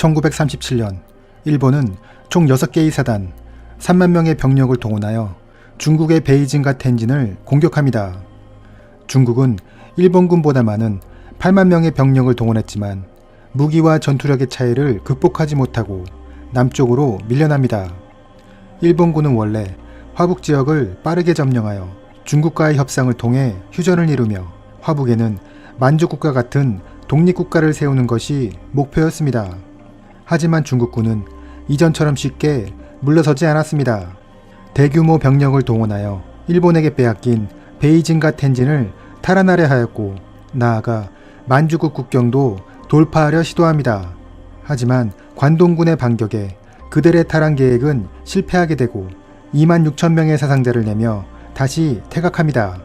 1937년 일본은 총 6개의 사단 3만 명의 병력을 동원하여 중국의 베이징과 텐진을 공격합니다. 중국은 일본군보다 많은 8만 명의 병력을 동원했지만 무기와 전투력의 차이를 극복하지 못하고 남쪽으로 밀려납니다. 일본군은 원래 화북 지역을 빠르게 점령하여 중국과의 협상을 통해 휴전을 이루며 화북에는 만주국가 같은 독립국가를 세우는 것이 목표였습니다. 하지만 중국군은 이전처럼 쉽게 물러서지 않았습니다. 대규모 병력을 동원하여 일본에게 빼앗긴 베이징과 텐진을 탈환하려 하였고 나아가 만주국 국경도 돌파하려 시도합니다. 하지만 관동군의 반격에 그들의 탈환 계획은 실패하게 되고 2만 6천 명의 사상자를 내며 다시 퇴각합니다.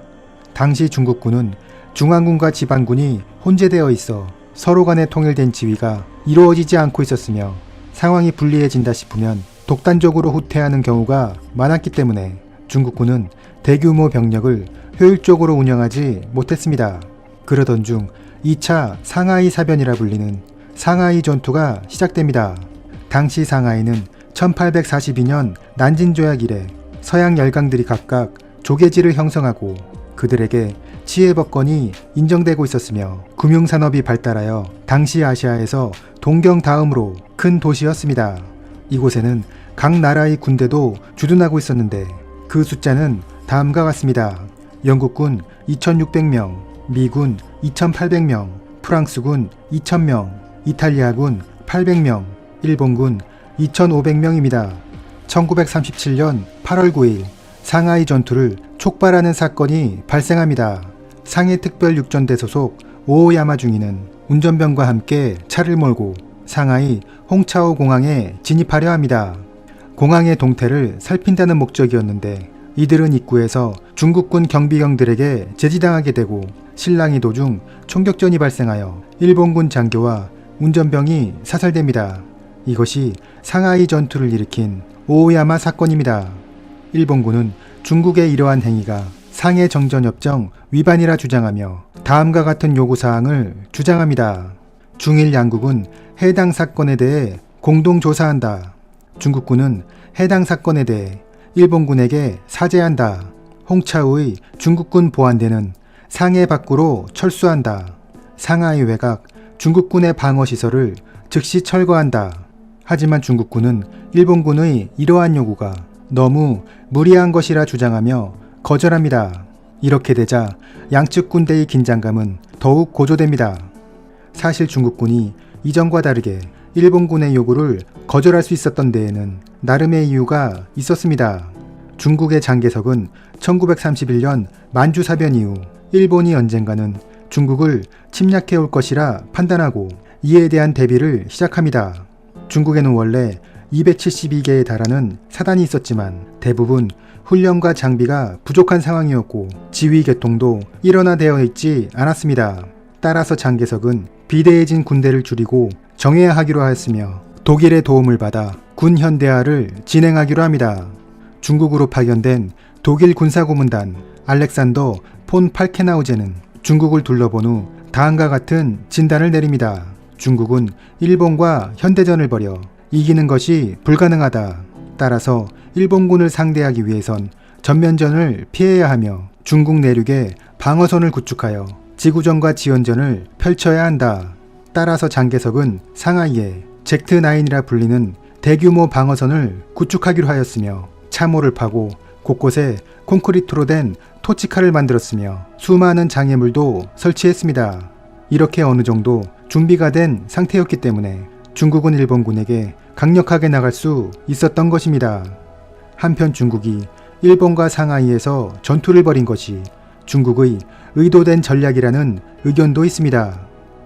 당시 중국군은 중앙군과 지방군이 혼재되어 있어 서로 간의 통일된 지휘가 이루어지지 않고 있었으며 상황이 불리해진다 싶으면 독단적으로 후퇴하는 경우가 많았기 때문에 중국군은 대규모 병력을 효율적으로 운영하지 못했습니다. 그러던 중 2차 상하이 사변이라 불리는 상하이 전투가 시작됩니다. 당시 상하이는 1842년 난징조약 이래 서양 열강들이 각각 조계지를 형성하고 그들에게 치해법권이 인정되고 있었으며 금융산업이 발달하여 당시 아시아에서 동경 다음으로 큰 도시였습니다. 이곳에는 각 나라의 군대도 주둔하고 있었는데 그 숫자는 다음과 같습니다. 영국군 2600명, 미군 2800명, 프랑스군 2000명, 이탈리아군 800명, 일본군 2500명입니다. 1937년 8월 9일 상하이 전투를 촉발하는 사건이 발생합니다. 상해 특별육전대 소속 오오야마 중위는 운전병과 함께 차를 몰고 상하이 홍차오 공항에 진입하려 합니다. 공항의 동태를 살핀다는 목적이었는데 이들은 입구에서 중국군 경비경들에게 제지당하게 되고 신랑이 도중 총격전이 발생하여 일본군 장교와 운전병이 사살됩니다. 이것이 상하이 전투를 일으킨 오오야마 사건입니다. 일본군은 중국의 이러한 행위가 상해 정전협정 위반이라 주장하며 다음과 같은 요구사항을 주장합니다. 중일 양국은 해당 사건에 대해 공동 조사한다. 중국군은 해당 사건에 대해 일본군에게 사죄한다. 홍차우의 중국군 보안대는 상해 밖으로 철수한다. 상하이 외곽 중국군의 방어시설을 즉시 철거한다. 하지만 중국군은 일본군의 이러한 요구가 너무 무리한 것이라 주장하며 거절합니다. 이렇게 되자 양측 군대의 긴장감은 더욱 고조됩니다. 사실 중국군이 이전과 다르게 일본군의 요구를 거절할 수 있었던 데에는 나름의 이유가 있었습니다. 중국의 장개석은 1931년 만주사변 이후 일본이 언젠가는 중국을 침략해 올 것이라 판단하고 이에 대한 대비를 시작합니다. 중국에는 원래 272개에 달하는 사단이 있었지만 대부분 훈련과 장비가 부족한 상황이었고 지휘 계통도 일원화되어 있지 않았습니다. 따라서 장개석은 비대해진 군대를 줄이고 정예하기로 하였으며 독일의 도움을 받아 군 현대화를 진행하기로 합니다. 중국으로 파견된 독일 군사고문단 알렉산더 폰 팔케나우제는 중국을 둘러본 후 다음과 같은 진단을 내립니다. 중국은 일본과 현대전을 벌여 이기는 것이 불가능하다. 따라서 일본군을 상대하기 위해선 전면전을 피해야 하며 중국 내륙에 방어선을 구축하여 지구전과 지원전을 펼쳐야 한다. 따라서 장개석은 상하이에 젝트9이라 불리는 대규모 방어선을 구축하기로 하였으며 참호를 파고 곳곳에 콘크리트로 된 토치카를 만들었으며 수많은 장애물도 설치했습니다. 이렇게 어느 정도 준비가 된 상태였기 때문에 중국은 일본군에게 강력하게 나갈 수 있었던 것입니다. 한편 중국이 일본과 상하이에서 전투를 벌인 것이 중국의 의도된 전략이라는 의견도 있습니다.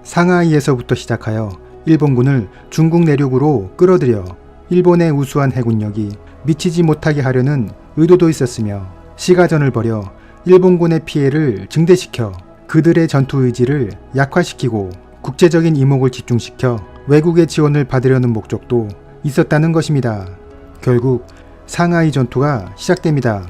상하이에서부터 시작하여 일본군을 중국 내륙으로 끌어들여 일본의 우수한 해군력이 미치지 못하게 하려는 의도도 있었으며 시가전을 벌여 일본군의 피해를 증대시켜 그들의 전투 의지를 약화시키고 국제적인 이목을 집중시켜 외국의 지원을 받으려는 목적도 있었다는 것입니다. 결국 상하이 전투가 시작됩니다.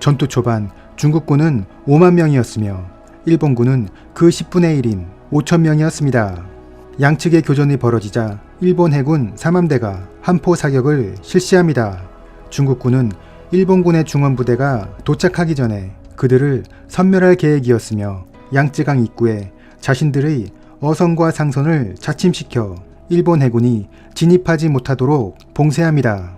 전투 초반 중국군은 5만 명이었으며 일본군은 그 10분의 1인 5천 명이었습니다. 양측의 교전이 벌어지자 일본 해군 삼함대가 함포 사격을 실시합니다. 중국군은 일본군의 중원부대가 도착하기 전에 그들을 섬멸할 계획이었으며 양쯔강 입구에 자신들의 어선과 상선을 자침시켜 일본 해군이 진입하지 못하도록 봉쇄합니다.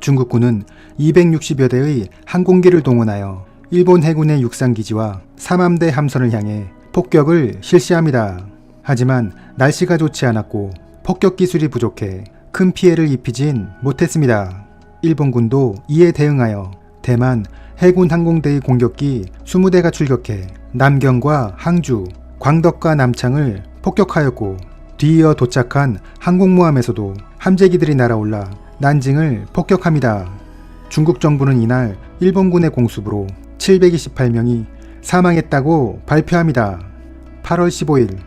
중국군은 260여 대의 항공기를 동원하여 일본 해군의 육상기지와 삼함대 함선을 향해 폭격을 실시합니다. 하지만 날씨가 좋지 않았고 폭격 기술이 부족해 큰 피해를 입히진 못했습니다. 일본군도 이에 대응하여 대만 해군 항공대의 공격기 20대가 출격해 남경과 항주, 광덕과 남창을 폭격하였고 뒤이어 도착한 항공모함에서도 함재기들이 날아올라 난징을 폭격합니다. 중국 정부는 이날 일본군의 공습으로 728명이 사망했다고 발표합니다. 8월 15일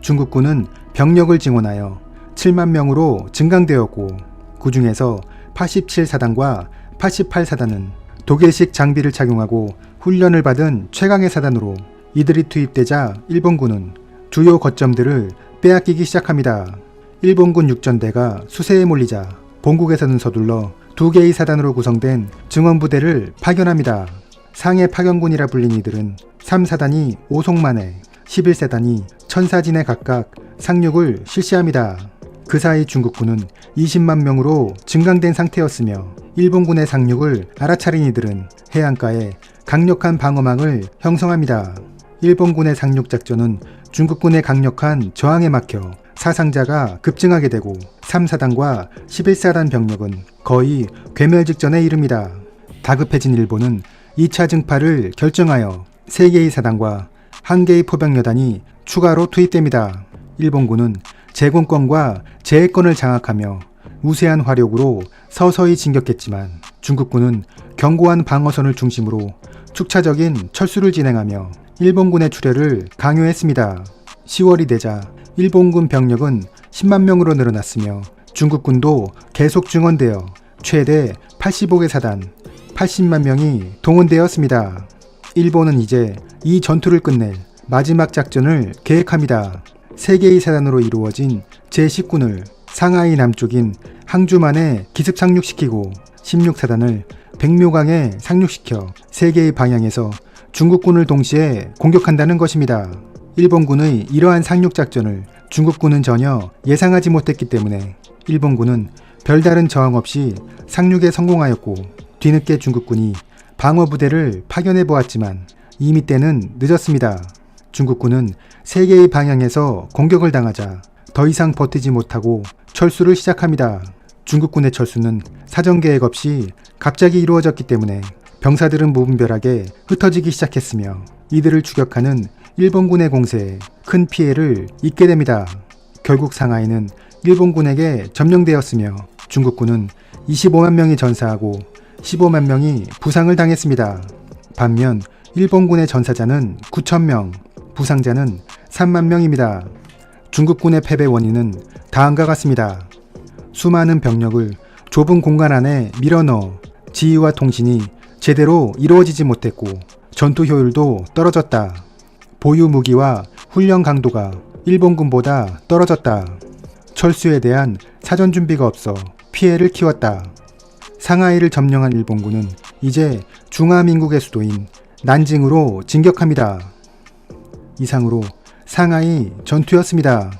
중국군은 병력을 증원하여 7만 명으로 증강되었고 그 중에서 87사단과 88사단은 독일식 장비를 착용하고 훈련을 받은 최강의 사단으로 이들이 투입되자 일본군은 주요 거점들을 빼앗기기 시작합니다. 일본군 육전대가 수세에 몰리자 본국에서는 서둘러 두 개의 사단으로 구성된 증원부대를 파견합니다. 상해 파견군이라 불린 이들은 3사단이 오송만에 11사단이 천사진에 각각 상륙을 실시합니다. 그 사이 중국군은 20만 명으로 증강된 상태였으며 일본군의 상륙을 알아차린 이들은 해안가에 강력한 방어망을 형성합니다. 일본군의 상륙 작전은 중국군의 강력한 저항에 막혀 사상자가 급증하게 되고 3사단과 11사단 병력은 거의 괴멸 직전에 이릅니다. 다급해진 일본은 2차 증파를 결정하여 3개의 사단과 1개의 포병여단이 추가로 투입됩니다. 일본군은 제공권과 제해권을 장악하며 우세한 화력으로 서서히 진격했지만 중국군은 견고한 방어선을 중심으로 축차적인 철수를 진행하며 일본군의 출혈을 강요했습니다. 10월이 되자 일본군 병력은 10만 명으로 늘어났으며 중국군도 계속 증원되어 최대 85개 사단 80만 명이 동원되었습니다. 일본은 이제 이 전투를 끝낼 마지막 작전을 계획합니다. 3개의 사단으로 이루어진 제19군을 상하이 남쪽인 항주만에 기습 상륙시키고 16사단을 백묘강에 상륙시켜 3개의 방향에서 중국군을 동시에 공격한다는 것입니다. 일본군의 이러한 상륙 작전을 중국군은 전혀 예상하지 못했기 때문에 일본군은 별다른 저항 없이 상륙에 성공하였고 뒤늦게 중국군이 방어 부대를 파견해 보았지만 이미 때는 늦었습니다. 중국군은 세 개의 방향에서 공격을 당하자 더 이상 버티지 못하고 철수를 시작합니다. 중국군의 철수는 사전 계획 없이 갑자기 이루어졌기 때문에 병사들은 무분별하게 흩어지기 시작했으며 이들을 추격하는 일본군의 공세에 큰 피해를 입게 됩니다. 결국 상하이는 일본군에게 점령되었으며 중국군은 25만 명이 전사하고 15만 명이 부상을 당했습니다. 반면 일본군의 전사자는 9천 명, 부상자는 3만 명입니다. 중국군의 패배 원인은 다음과 같습니다. 수많은 병력을 좁은 공간 안에 밀어넣어 지휘와 통신이 제대로 이루어지지 못했고 전투 효율도 떨어졌다. 보유 무기와 훈련 강도가 일본군보다 떨어졌다. 철수에 대한 사전 준비가 없어 피해를 키웠다. 상하이를 점령한 일본군은 이제 중화민국의 수도인 난징으로 진격합니다. 이상으로 상하이 전투였습니다.